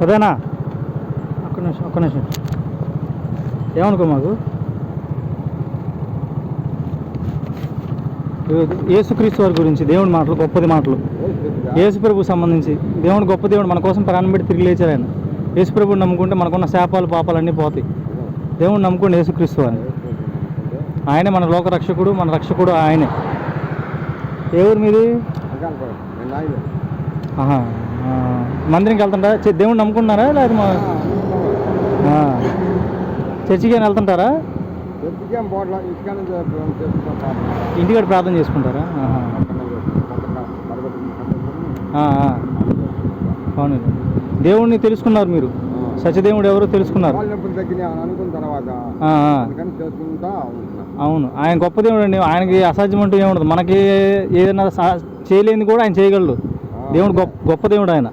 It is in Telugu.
అదేనా ఒక్క నిమిషం ఒక్క నిమిషం. ఏమనుకో మాకు? యేసుక్రీస్తు వారి గురించి దేవుడి మాటలు గొప్పది మాటలు. యేసు ప్రభు సంబంధించి దేవుడు గొప్ప దేవుడు మన కోసం ప్రాణం పెట్టి తిరిగి లేచారు ఆయన. యేసు ప్రభుని నమ్ముకుంటే మనకున్న శాపాలు పాపాలు అన్నీ పోతాయి. దేవుడు నమ్ముకోండి యేసుక్రీస్తు అని ఆయనే మన లోక రక్షకుడు మన రక్షకుడు ఆయనే. ఏ ఊరు మీది ఆహా. మందిరంకి వెళ్తుంటారా? దేవుడిని నమ్ముకుంటున్నారా? లేదా మా. చర్చికి ఏమైనా వెళ్తుంటారా? ఇంటికాడ ప్రార్థన చేసుకుంటారా. అవును దేవుణ్ణి తెలుసుకున్నారు మీరు. సత్యదేవుడు ఎవరో తెలుసుకున్నారు. అవును. ఆయన గొప్ప దేవుడు అండి. ఆయనకి అసాధ్యం అంటూ ఏముండదు. మనకి ఏదైనా చేయలేనిది కూడా ఆయన చేయగలడు. దేవుడు గొప్ప గొప్ప దేవుడు ఆయన.